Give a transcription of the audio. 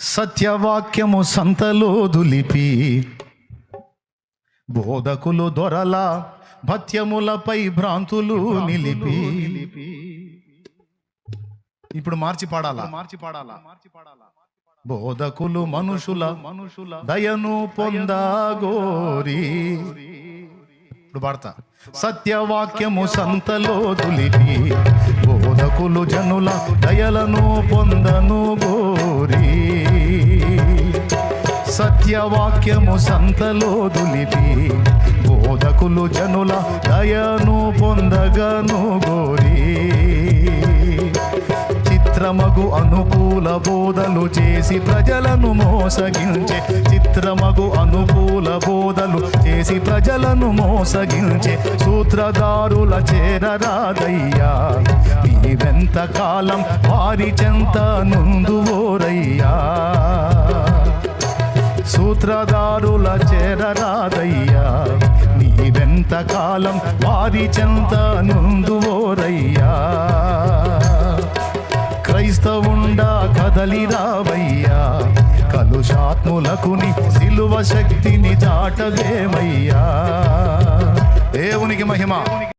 సత్యవాక్యము సంతలో దులిపి బోధకులు దొరల భత్యములపై భ్రాంతులు నిలిపి. ఇప్పుడు మార్చి పాడాలా? మార్చి పాడాలా మార్చి పాడాలా? బోధకులు మనుషుల మనుషుల దయను పొందగోరి ఇప్పుడు పాడతా. సత్యవాక్యము సంతలో దులిపి బోధకులు జనుల దయలను పొందను గోరి. సత్యవాక్యము సంతలో దులిపి బోధకులు జనుల దయను పొందగను గోరి. చిత్రమగు అనుకూల బోధలు చేసి ప్రజలను మోసగించే చిత్రమగు అనుకూల బోధలు చేసి ప్రజలను మోసగించే సూత్రధారుల చేరరాదయ్యా. కాలం? వారి చెంత నుందు ఓరయ్యా. సూత్రధారుల చేరరాదయ్యా. నీవెంత కాలం? వారి చెంత నుందు ఓరయ్యా. క్రైస్తవుండా కదలి రావయ్యా. కలుషాత్ములకుని సిలువ శక్తిని చాటదేమయ్యా దేవునికి మహిమ.